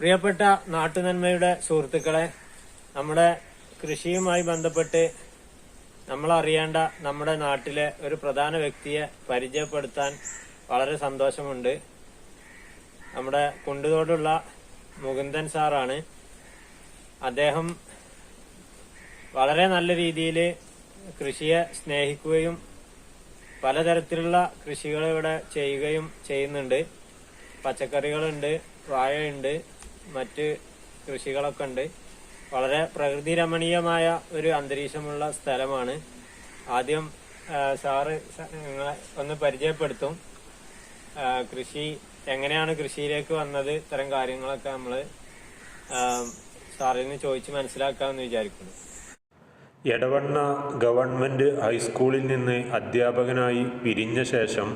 പ്രിയപ്പെട്ട നാട്ടുനന്മയുടെ സുഹൃത്തുക്കളെ നമ്മുടെ കൃഷിയുമായി ബന്ധപ്പെട്ട് നമ്മളറിയേണ്ട നമ്മുടെ നാട്ടിലെ ഒരു പ്രധാന വ്യക്തിയെ പരിചയപ്പെടുത്താൻ വളരെ സന്തോഷമുണ്ട്. നമ്മുടെ കുണ്ടുതോടുള്ള മുകുന്ദൻ സാറാണ്. അദ്ദേഹം വളരെ നല്ല രീതിയിൽ കൃഷിയെ സ്നേഹിക്കുകയും പലതരത്തിലുള്ള കൃഷികൾ ഇവിടെ ചെയ്യുകയും ചെയ്യുന്നുണ്ട്. പച്ചക്കറികളുണ്ട് വാഴയുണ്ട്. മറ്റ് കൃഷികളൊക്കെ ഉണ്ട്. വളരെ പ്രകൃതി രമണീയമായ ഒരു അന്തരീക്ഷമുള്ള സ്ഥലമാണ്. ആദ്യം സാറ് നിങ്ങളെ ഒന്ന് പരിചയപ്പെടുത്തും. കൃഷി എങ്ങനെയാണ് കൃഷിയിലേക്ക് വന്നത് ഇത്തരം കാര്യങ്ങളൊക്കെ നമ്മൾ സാറിൽ നിന്ന് ചോദിച്ച് മനസ്സിലാക്കാമെന്ന് വിചാരിക്കുന്നു. എടവണ്ണ ഗവൺമെന്റ് ഹൈസ്കൂളിൽ നിന്ന് അധ്യാപകനായി പിരിഞ്ഞ ശേഷം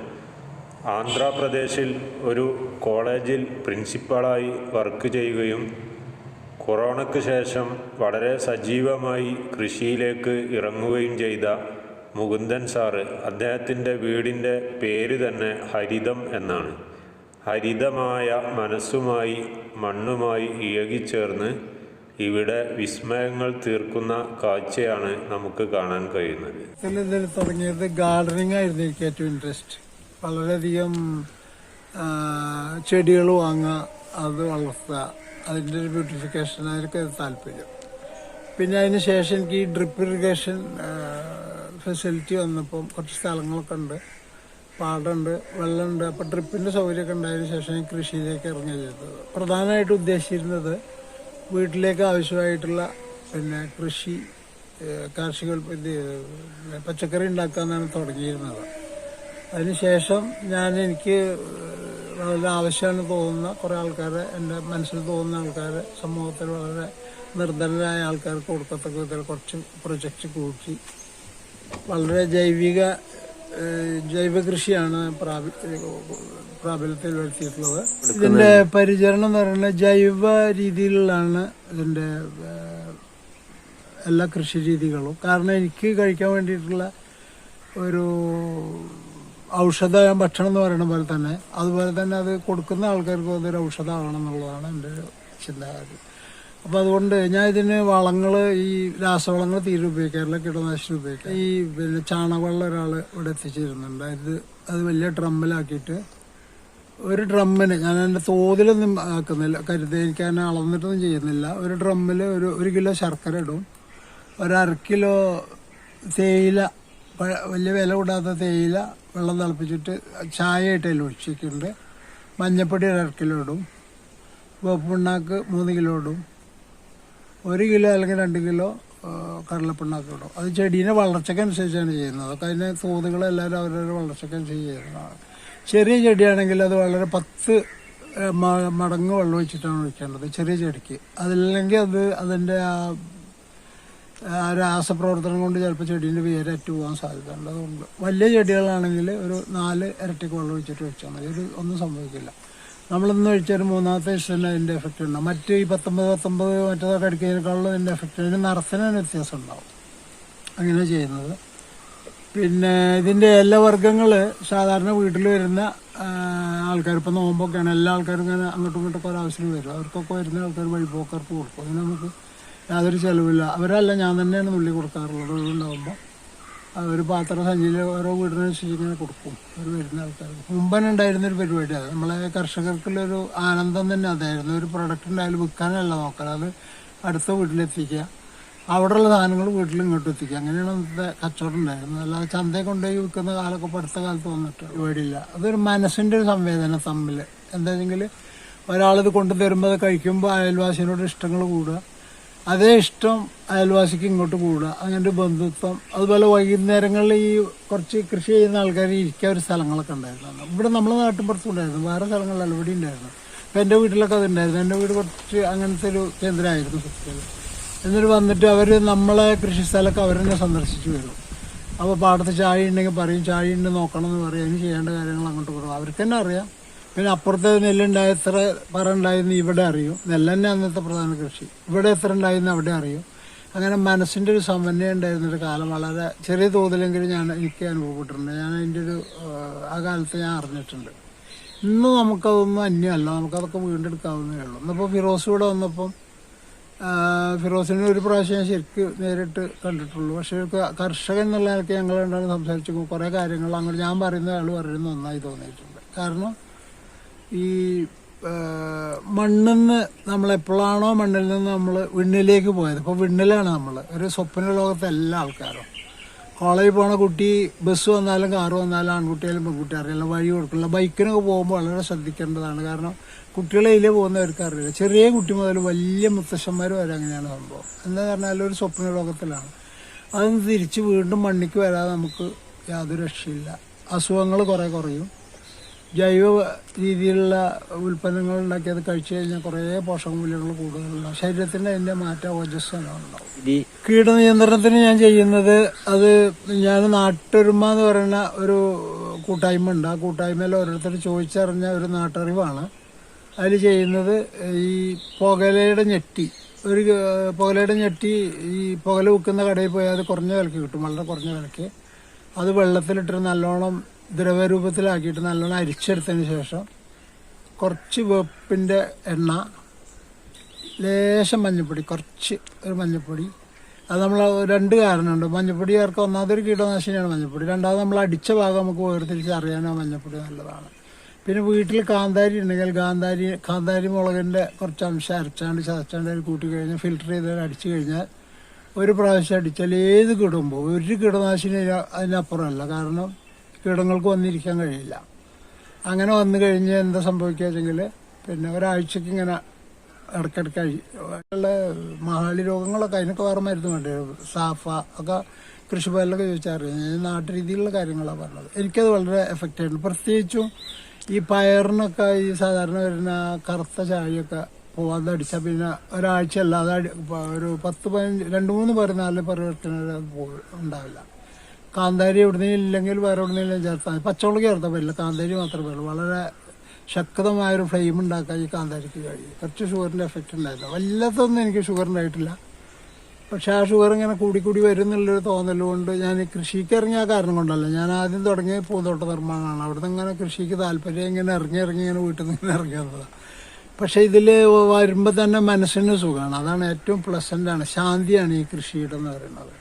ആന്ധ്രാപ്രദേശിൽ ഒരു കോളേജിൽ പ്രിൻസിപ്പാളായി വർക്ക് ചെയ്യുകയും കൊറോണയ്ക്ക് ശേഷം വളരെ സജീവമായി കൃഷിയിലേക്ക് ഇറങ്ങുകയും ചെയ്ത മുകുന്ദൻ സാറ് അദ്ദേഹത്തിന്റെ വീടിന്റെ പേര് തന്നെ ഹരിതം എന്നാണ്. ഹരിതമായ മനസ്സുമായി മണ്ണുമായി ഇഴകിച്ചേർന്ന് ഇവിടെ വിസ്മയങ്ങൾ തീർക്കുന്ന കാഴ്ചയാണ് നമുക്ക് കാണാൻ കഴിയുന്നത്. ഗാർഡനിങ് ആയിരുന്നു എനിക്ക് ഏറ്റവും ഇൻട്രസ്റ്റ് വളരെയധികം ചെടികൾ വാങ്ങുക അത് വളർത്തുക. അതിന്റെ ഒരു ബ്യൂട്ടിഫിക്കേഷൻ അതിനൊക്കെ താല്പര്യം. പിന്നെ അതിന് ശേഷം എനിക്ക് ഈ ഡ്രിപ്പ് ഇറിഗേഷൻ ഫെസിലിറ്റി വന്നപ്പം കുറച്ച് സ്ഥലങ്ങളൊക്കെ ഉണ്ട്. പാടുണ്ട് വെള്ളമുണ്ട്. അപ്പം ഡ്രിപ്പിന്റെ സൗകര്യമൊക്കെ ഉണ്ടായതിനു ശേഷം കൃഷിയിലേക്ക് ഇറങ്ങുക ചെയ്തത്. പ്രധാനമായിട്ട് ഉദ്ദേശിച്ചിരുന്നത് വീട്ടിലേക്ക് ആവശ്യമായിട്ടുള്ള പിന്നെ കൃഷി കാർഷിക പച്ചക്കറി ഉണ്ടാക്കാന്നാണ് തുടങ്ങിയിരുന്നത്. അതിനുശേഷം ഞാൻ എനിക്ക് വളരെ ആവശ്യമാണ് തോന്നുന്ന കുറേ ആൾക്കാരെ എന്റെ മനസ്സിൽ തോന്നുന്ന ആൾക്കാരെ സമൂഹത്തിൽ വളരെ നിർദ്ധനരായ ആൾക്കാർക്ക് കൊടുക്കത്തക്ക വിധത്തിൽ കുറച്ച് പ്രൊജക്റ്റ് കൂട്ടി. വളരെ ജൈവിക ജൈവ കൃഷിയാണ് പ്രാബി- പ്രാബല്യത്തിൽ വരുത്തിയിട്ടുള്ളത്. ഇതിന്റെ പരിചരണം എന്ന് പറയുന്നത് ജൈവ രീതിയിലാണ് ഇതിന്റെ എല്ലാ കൃഷി രീതികളും. കാരണം എനിക്ക് കഴിക്കാൻ വേണ്ടിയിട്ടുള്ള ഒരു ഔഷധ ഭക്ഷണം എന്ന് പറയുന്ന പോലെ തന്നെ. അതുപോലെ തന്നെ അത് കൊടുക്കുന്ന ആൾക്കാർക്കും അതൊരു ഔഷധമാണെന്നുള്ളതാണ് എന്റെ ചിന്താഗതി. അപ്പോൾ അതുകൊണ്ട് ഞാൻ ഇതിന് വളങ്ങൾ ഈ രാസവളങ്ങൾ തീരെ ഉപയോഗിക്കാറില്ല കീടനാശിനി ഉപയോഗിക്കാം ഈ പിന്നെ ചാണകവെള്ളം ഒരാൾ ഇവിടെ എത്തിച്ചിരുന്നുണ്ട്. ഇത് അത് വലിയ ഡ്രമ്മിലാക്കിയിട്ട് ഒരു ഡ്രമ്മിന് ഞാൻ എന്റെ തോതിലൊന്നും ആക്കുന്നില്ല കരുതി എനിക്ക് അതിനെ അളന്നിട്ടൊന്നും ചെയ്യുന്നില്ല. ഒരു ഡ്രമ്മിൽ ഒരു ഒരു കിലോ ശർക്കര ഇടും. ഒരു അര കിലോ തേയില വലിയ വില കൂടാത്ത തേയില വെള്ളം തിളപ്പിച്ചിട്ട് ചായ ഇട്ട് അതിൽ ഒഴിച്ചിട്ടുണ്ട്. മഞ്ഞപ്പൊടി ഒരു കിലോ ഇടും. വേപ്പുണ്ണാക്ക് മൂന്ന് കിലോ ഇടും. ഒരു കിലോ അല്ലെങ്കിൽ രണ്ട് കിലോ കടലപ്പിണ്ണാക്ക് ഇടും. അത് ചെടീനെ വളർച്ചയ്ക്കനുസരിച്ചാണ് ചെയ്യുന്നത്. അതൊക്കെ അതിന്റെ തോതുകൾ എല്ലാവരും അവരവരുടെ വളർച്ചയ്ക്കനുസരിച്ച് ചെയ്യുന്നതാണ്. ചെറിയ ചെടിയാണെങ്കിൽ അത് വളരെ പത്ത് മടങ്ങ് വെള്ളം ഒഴിച്ചിട്ടാണ് ഒഴിക്കേണ്ടത്. ചെറിയ ചെടിക്ക്. അതില്ലെങ്കിൽ അത് അതിന്റെ ആ രാസപ്രവർത്തനം കൊണ്ട് ചിലപ്പോൾ ചെടീന്റെ വേര് അറ്റു പോകാൻ സാധ്യത ഉള്ളതുകൊണ്ട് വലിയ ചെടികളാണെങ്കിൽ ഒരു നാല് ഇരട്ടിക്ക് വെള്ളം ഒഴിച്ചിട്ട് വെച്ചാൽ മതി. ഒരു ഒന്നും സംഭവിക്കില്ല. നമ്മളിന്ന് ഒഴിച്ചൊരു മൂന്നാമത്തെ ദിവസം അതിന്റെ എഫക്റ്റ് ഉണ്ടാകും മറ്റ് ഈ പത്തൊമ്പത് പത്തൊമ്പത് മറ്റേതൊക്കെ അടിക്കുന്നതിനേക്കാളും ഇതിന്റെ എഫക്റ്റ് അതിന് നിറത്തിന് വ്യത്യാസം ഉണ്ടാവും. അങ്ങനെ ചെയ്യുന്നത്. പിന്നെ ഇതിന്റെ എല്ലാ വർഗങ്ങൾ സാധാരണ വീട്ടിൽ വരുന്ന ആൾക്കാർ ഇപ്പോൾ നോമ്പൊക്കെയാണ്. എല്ലാ ആൾക്കാരും ഇങ്ങനെ അങ്ങോട്ടും ഇങ്ങോട്ടൊക്കെ ആവശ്യം വരും. അവർക്കൊക്കെ വരുന്ന ആൾക്കാർ വഴിപോക്കർക്ക് കൊടുക്കും. അതിന് നമുക്ക് യാതൊരു ചിലവില്ല. അവരല്ല ഞാൻ തന്നെയാണ് നുള്ളി കൊടുക്കാറുള്ളത്. ഒഴിവുണ്ടാകുമ്പോൾ ഒരു പാത്ര സഞ്ചിയിൽ ഓരോ വീടിനനുസരിച്ച് ഇങ്ങനെ കൊടുക്കും. അവർ വരുന്ന ആൾക്കാർക്ക് മുമ്പന്നെ ഉണ്ടായിരുന്ന ഒരു പരിപാടി അത് നമ്മളെ കർഷകർക്കുള്ളൊരു ആനന്ദം തന്നെ അതായിരുന്നു. ഒരു പ്രൊഡക്റ്റ് ഉണ്ടായാലും വിൽക്കാനല്ല നോക്കാൻ അത് അടുത്ത വീട്ടിലെത്തിക്കുക. അവിടെയുള്ള സാധനങ്ങൾ വീട്ടിൽ ഇങ്ങോട്ട് എത്തിക്കുക. അങ്ങനെയാണ് അന്നത്തെ കച്ചവടം ഉണ്ടായിരുന്നത്. അല്ലാതെ ചന്തയിൽ കൊണ്ടുപോയി വിൽക്കുന്ന കാലൊക്കെ അടുത്ത കാലത്ത് വന്നിട്ട് പരിപാടിയില്ല. അതൊരു മനസ്സിന്റെ ഒരു സംവേദന തമ്മിൽ എന്താണെങ്കിൽ ഒരാളിത് കൊണ്ടു തരുമ്പോൾ അത് കഴിക്കുമ്പോൾ അയൽവാസിനോട് ഇഷ്ടങ്ങൾ കൂടുക. അതേ ഇഷ്ടം അയൽവാസിക്ക് ഇങ്ങോട്ട് കൂടുക അങ്ങനെ ഒരു ബന്ധുത്വം. അതുപോലെ വൈകുന്നേരങ്ങളിൽ ഈ കുറച്ച് കൃഷി ചെയ്യുന്ന ആൾക്കാർ ഇരിക്കാൻ ഒരു സ്ഥലങ്ങളൊക്കെ ഉണ്ടായിരുന്നു. ഇവിടെ നമ്മളെ നാട്ടിൻപുറത്തും ഉണ്ടായിരുന്നു വേറെ സ്ഥലങ്ങളിലല്ല ഇവിടെ ഉണ്ടായിരുന്നു. അപ്പം എന്റെ വീട്ടിലൊക്കെ അതുണ്ടായിരുന്നു എന്റെ വീട് കുറച്ച് അങ്ങനത്തെ ഒരു കേന്ദ്രമായിരുന്നു സത്യത്തിൽ എന്നിട്ട് വന്നിട്ട് അവർ നമ്മളെ കൃഷി സ്ഥലമൊക്കെ അവർ തന്നെ സന്ദർശിച്ച് വരും. അപ്പോൾ പാടത്ത് ചായ ഉണ്ടെങ്കിൽ പറയും ചായ ഉണ്ട് നോക്കണം എന്ന് പറയും. അതിന് ചെയ്യേണ്ട കാര്യങ്ങൾ അങ്ങോട്ട് കൊടുക്കും അവർക്ക് തന്നെ അറിയാം. പിന്നെ അപ്പുറത്തെ നെല്ലുണ്ടായ എത്ര പറ ഉണ്ടായെന്ന് ഇവിടെ അറിയും. നെല്ല് തന്നെ അന്നത്തെ പ്രധാന കൃഷി. ഇവിടെ എത്ര ഉണ്ടായെന്ന് അവിടെ അറിയും. അങ്ങനെ മനസ്സിന്റെ ഒരു സമന്വയം ഉണ്ടായിരുന്ന ഒരു കാലം. വളരെ ചെറിയ തോതിലെങ്കിലും ഞാൻ എനിക്ക് അനുഭവപ്പെട്ടിട്ടുണ്ട്. ഞാൻ അതിന്റെ ഒരു ആ, കാലത്ത് ഞാൻ അറിഞ്ഞിട്ടുണ്ട്. ഇന്ന് നമുക്കതൊന്നും അന്യമല്ല. നമുക്കതൊക്കെ വീണ്ടെടുക്കാവുന്നേ ഉള്ളൂ. ഇന്നിപ്പോൾ ഫിറോസ് ഇവിടെ വന്നപ്പം ഫിറോസിനെ ഒരു പ്രാവശ്യം ഞാൻ ശരിക്ക് നേരിട്ട് കണ്ടിട്ടുള്ളൂ. പക്ഷേ കർഷകൻ എന്നുള്ള നിലയ്ക്ക് ഞങ്ങൾ രണ്ടാളും സംസാരിച്ചു കുറേ കാര്യങ്ങൾ അങ്ങോട്ട് ഞാൻ പറയുന്ന ആൾ പറയുന്നത് നന്നായി തോന്നിയിട്ടുണ്ട്. കാരണം ഈ മണ്ണിൽ നിന്ന് നമ്മൾ എപ്പോഴാണോ മണ്ണിൽ നിന്ന് നമ്മൾ വിണ്ണിലേക്ക് പോയത്? ഇപ്പോൾ വിണ്ണിലാണ് നമ്മൾ ഒരു സ്വപ്ന ലോകത്തെ എല്ലാ ആൾക്കാരും. കോളേജിൽ പോണ കുട്ടി ബസ് വന്നാലും കാറ് വന്നാലും ആൺകുട്ടിയാലും പെൺകുട്ടി അറിയില്ല. വഴി കൊടുക്കില്ല. ബൈക്കിനൊക്കെ പോകുമ്പോൾ വളരെ ശ്രദ്ധിക്കേണ്ടതാണ്. കാരണം കുട്ടികളെ ഇതിലേ പോകുന്നവർക്ക് അറിയില്ല. ചെറിയ കുട്ടി മുതൽ വലിയ മുത്തശ്ശന്മാർ വരെ അങ്ങനെയാണ് സംഭവം. എന്താ പറഞ്ഞാൽ ഒരു സ്വപ്ന ലോകത്തിലാണ്. അതൊന്ന് തിരിച്ച് വീണ്ടും മണ്ണിക്ക് വരാതെ നമുക്ക് യാതൊരു രക്ഷയില്ല. അസുഖങ്ങൾ കുറേ കുറയും. ജൈവ രീതിയിലുള്ള ഉൽപ്പന്നങ്ങൾ ഉണ്ടാക്കി അത് കഴിച്ചു കഴിഞ്ഞാൽ കുറേ പോഷക പോഷകമൂല്യങ്ങൾ കൂടുതലുണ്ടാവും. ശരീരത്തിന് അതിന്റെ മാറ്റം ഓജസ്സെല്ലാം ഉണ്ടാവും ഈ കീടനിയന്ത്രണത്തിന് ഞാൻ ചെയ്യുന്നത് അത് ഞാൻ നാട്ടൊരുമ എന്ന് പറയുന്ന ഒരു കൂട്ടായ്മ ഉണ്ട്. ആ കൂട്ടായ്മയിൽ ഓരോരുത്തർ ചോദിച്ചറിഞ്ഞ ഒരു നാട്ടറിവാണ്. അതിൽ ചെയ്യുന്നത് ഈ പുകലയുടെ ഞെട്ടി. ഒരു പുകലയുടെ ഞെട്ടി ഈ പുകല വിൽക്കുന്ന കടയിൽ പോയാൽ അത് കുറഞ്ഞ വിലക്ക് കിട്ടും. വളരെ കുറഞ്ഞ വിലക്ക് അത് വെള്ളത്തിലിട്ട് നല്ലോണം ദ്രവരൂപത്തിലാക്കിയിട്ട് നല്ലോണം അരിച്ചെടുത്തതിന് ശേഷം കുറച്ച് വേപ്പിന്റെ എണ്ണ ലേശം മഞ്ഞൾപ്പൊടി കുറച്ച് ഒരു മഞ്ഞൾപ്പൊടി അത് നമ്മൾ രണ്ട് കാരണമുണ്ട്. മഞ്ഞൾപ്പൊടി ചേർക്കുക ഒന്നാമതൊരു കീടനാശിനിയാണ് മഞ്ഞൾപ്പൊടി രണ്ടാമത് നമ്മൾ അടിച്ച ഭാഗം നമുക്ക് വേർതിരിച്ച് അറിയാനോ മഞ്ഞപ്പൊടി നല്ലതാണ്. പിന്നെ വീട്ടിൽ കാന്താരി ഉണ്ടെങ്കിൽ കാന്താരി കാന്താരി മുളകിന്റെ കുറച്ച് അംശം അരച്ചാണ്ട് ചതച്ചാണ്ട് അതിൽ കൂട്ടി കഴിഞ്ഞാൽ ഫിൽറ്റർ ചെയ്ത് അടിച്ചു കഴിഞ്ഞാൽ ഒരു പ്രാവശ്യം അടിച്ചാൽ ഏത് കിടുമ്പോൾ ഒരു കീടനാശിനി അതിനപ്പുറമല്ല. കാരണം കീടങ്ങൾക്ക് വന്നിരിക്കാൻ കഴിയില്ല. അങ്ങനെ വന്നു കഴിഞ്ഞ് എന്താ സംഭവിക്കുക പിന്നെ ഒരാഴ്ചക്ക് ഇങ്ങനെ ഇടയ്ക്കിടയ്ക്കായി ഉള്ള മഹാളി രോഗങ്ങളൊക്കെ അതിനൊക്കെ വേറെ മരുന്ന് വേണ്ടി? സാഫ ഒക്കെ കൃഷിഭവനിലൊക്കെ ചോദിച്ചാൽ അറിയാം. ഞാൻ നാട്ടുരീതിയിലുള്ള കാര്യങ്ങളാണ് പറഞ്ഞത്. എനിക്കത് വളരെ എഫക്റ്റ് ആയിരുന്നു പ്രത്യേകിച്ചും ഈ പയറിനൊക്കെ ഈ സാധാരണ വരുന്ന കറുത്ത ചായയൊക്കെ പോവാതെ അടിച്ചാൽ പിന്നെ ഒരാഴ്ച അല്ലാതെ ഒരു പത്ത് പതിനഞ്ച് രണ്ട് മൂന്ന് പതിനാല് നാല് പരിവർത്തനം ഉണ്ടാവില്ല. കാന്താരി എവിടുന്നെങ്കിലും ഇല്ലെങ്കിൽ വേറെ എവിടുന്നെങ്കിലും ചേർത്താൽ പച്ചവെള്ളം ചേർത്താൽ പറ്റില്ല കാന്താരി മാത്രമേ ഉള്ളൂ. വളരെ ശക്തമായൊരു ഫ്ലെയിം ഉണ്ടാക്കാൻ ഈ കാന്താരിക്ക് കഴിയും. കുറച്ച് ഷുഗറിന്റെ എഫക്റ്റ് ഉണ്ടായിരുന്നു വല്ലാത്തൊന്നും എനിക്ക് ഷുഗർ ഉണ്ടായിട്ടില്ല. പക്ഷെ ആ ഷുഗർ ഇങ്ങനെ കൂടി കൂടി വരും എന്നുള്ളൊരു തോന്നലുകൊണ്ട് ഞാൻ കൃഷിക്ക് ഇറങ്ങിയ കാരണം കൊണ്ടല്ല. ഞാൻ ആദ്യം തുടങ്ങിയ പൂന്തോട്ട നിർമ്മാണമാണ്. അവിടുന്ന് ഇങ്ങനെ കൃഷിക്ക് താല്പര്യം ഇങ്ങനെ ഇറങ്ങി ഇറങ്ങി ഇങ്ങനെ വീട്ടിൽ നിന്ന് ഇങ്ങനെ ഇറങ്ങി വന്നതാണ് പക്ഷെ ഇതിൽ വരുമ്പോൾ തന്നെ മനസ്സിന് സുഖമാണ് അതാണ് ഏറ്റവും പ്ലസന്റാണ് ശാന്തിയാണ് ഈ കൃഷിയുടെ എന്ന് പറയുന്നത്.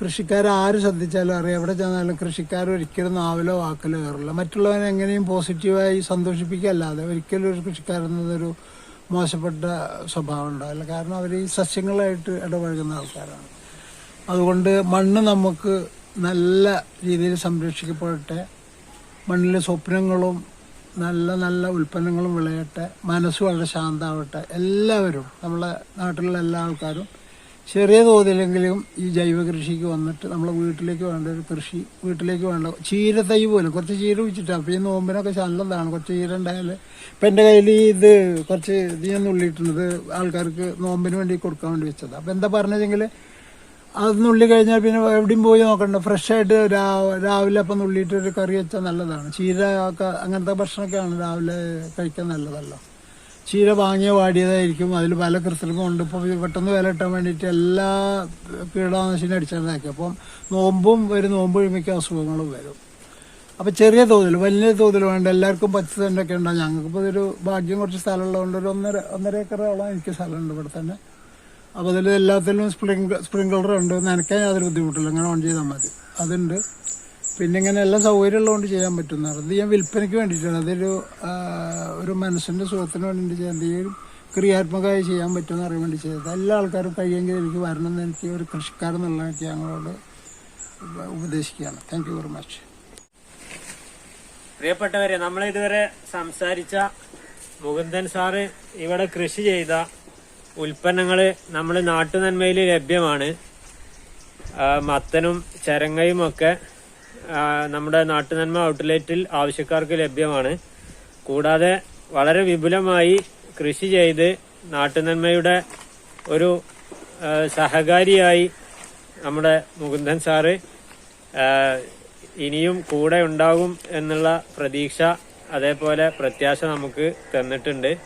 കൃഷിക്കാർ ആര് ശ്രദ്ധിച്ചാലും അറിയാം. എവിടെ ചെന്നാലും കൃഷിക്കാർ ഒരിക്കലും നാവിലോ വാക്കിലോ കയറില്ല. മറ്റുള്ളവനെ എങ്ങനെയും പോസിറ്റീവായി സന്തോഷിപ്പിക്കല്ലാതെ ഒരിക്കലും ഒരു കൃഷിക്കാരെന്നതൊരു മോശപ്പെട്ട സ്വഭാവം ഉണ്ടാവില്ല. കാരണം അവർ ഈ സസ്യങ്ങളായിട്ട് ഇടപഴകുന്ന ആൾക്കാരാണ്. അതുകൊണ്ട് മണ്ണ് നമുക്ക് നല്ല രീതിയിൽ സംരക്ഷിക്കപ്പെടട്ടെ. മണ്ണിലെ സ്വപ്നങ്ങളും നല്ല നല്ല ഉൽപ്പന്നങ്ങളും വിളയട്ടെ. മനസ്സ് വളരെ ശാന്തമാവട്ടെ. എല്ലാവരും നമ്മളെ നാട്ടിലുള്ള എല്ലാ ആൾക്കാരും ചെറിയ തോതിലെങ്കിലും ഈ ജൈവ കൃഷിക്ക് വന്നിട്ട് നമ്മളെ വീട്ടിലേക്ക് വേണ്ട ഒരു കൃഷി വീട്ടിലേക്ക് വേണ്ട ചീര തൈ പോലും കുറച്ച് ചീര വെച്ചിട്ടാണ് അപ്പോൾ ഈ നോമ്പിനൊക്കെ നല്ലതാണ് കുറച്ച് ചീര ഉണ്ടായാൽ ഇപ്പം എന്റെ കയ്യിൽ ഇത് കുറച്ച് ഇത് ഞാൻ നുള്ളിയിട്ടുണ്ട് ആൾക്കാർക്ക് നോമ്പിന് വേണ്ടി കൊടുക്കാൻ വേണ്ടി വെച്ചത്. അപ്പോൾ എന്താ പറഞ്ഞതെങ്കിൽ അത് നുള്ളി കഴിഞ്ഞാൽ പിന്നെ എവിടെയും പോയി നോക്കണ്ട. ഫ്രഷ് ആയിട്ട് രാവിലെ അപ്പം നുള്ളിയിട്ട് ഒരു കറി വെച്ചാൽ നല്ലതാണ്. ചീര ഒക്കെ അങ്ങനത്തെ ഭക്ഷണമൊക്കെയാണ് രാവിലെ കഴിക്കാൻ നല്ലതല്ലോ. ചീര വാങ്ങിയ വാടിയതായിരിക്കും. അതിൽ പല കൃത്രിമമുണ്ട് ഇപ്പോൾ പെട്ടെന്ന് വില കിട്ടാൻ വേണ്ടിയിട്ട് എല്ലാ കീടനാശിനി അടിച്ചതാക്കി. അപ്പം നോമ്പും ഒരു നോമ്പ് കഴിയുമ്പോൾ അസുഖങ്ങളും വരും. അപ്പം ചെറിയ തോതിൽ വലിയ തോതിൽ വേണ്ട. എല്ലാവർക്കും പത്ത് സെന്റൊക്കെ ഉണ്ടാകും ഞങ്ങൾക്കിപ്പോൾ ഇതൊരു ഭാഗ്യം കുറച്ച് സ്ഥലമുള്ളതുകൊണ്ട് ഒരു ഒന്നര ഒന്നര ഏക്കറോളം എനിക്ക് സ്ഥലമുണ്ട് ഇവിടെ തന്നെ. അപ്പോൾ അതിൽ എല്ലാത്തിലും സ്പ്രിങ്ക് സ്പ്രിങ്ക്ലർ ഉണ്ട്. നനയ്ക്കാൻ യാതൊരു ബുദ്ധിമുട്ടില്ല. ഇങ്ങനെ ഓൺ ചെയ്താൽ മതി. അതുണ്ട്. പിന്നെ ഇങ്ങനെ എല്ലാം സൗകര്യം ഉള്ളതുകൊണ്ട് ചെയ്യാൻ പറ്റുന്നതാണ് അത് ഞാൻ വിൽപ്പനയ്ക്ക് വേണ്ടിയിട്ടാണ്. അതൊരു ഒരു മനസ്സിന്റെ സുഖത്തിന് വേണ്ടിയിട്ട് ചെയ്യാൻ എന്തെങ്കിലും ക്രിയാത്മകമായി ചെയ്യാൻ പറ്റുമെന്ന് അറിയാൻ വേണ്ടി ചെയ്തത്. എല്ലാ ആൾക്കാരും കഴിയുമെങ്കിൽ എനിക്ക് എന്ന് എനിക്ക് ഒരു കൃഷിക്കാരെന്നുള്ള എനിക്ക് ഞങ്ങളോട് ഉപദേശിക്കുകയാണ്. താങ്ക് യു വെരി മച്ച് പ്രിയപ്പെട്ടവരെ നമ്മൾ ഇതുവരെ സംസാരിച്ച മുകുന്ദൻ സാറ് ഇവിടെ കൃഷി ചെയ്ത ഉൽപ്പന്നങ്ങൾ നമ്മൾ നാട്ടുനന്മയിൽ ലഭ്യമാണ്. മത്തനും ചരങ്ങയും ഒക്കെ നമ്മുടെ നാട്ടുനന്മ ഔട്ട്ലെറ്റിൽ ആവശ്യക്കാർക്ക് ലഭ്യമാണ്. കൂടാതെ വളരെ വിപുലമായി കൃഷി ചെയ്ത് നാട്ടുനന്മയുടെ ഒരു സഹകാരിയായി നമ്മുടെ മുകുന്ദൻ സാറ് ഇനിയും കൂടെ ഉണ്ടാകും എന്നുള്ള പ്രതീക്ഷ അതേപോലെ പ്രത്യാശ നമുക്ക് തന്നിട്ടുണ്ട്.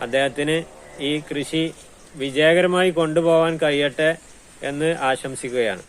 അദ്ദേഹത്തിന് ഈ കൃഷി വിജയകരമായി കൊണ്ടുപോകാൻ കഴിയട്ടെ എന്ന് ആശംസിക്കുകയാണ്.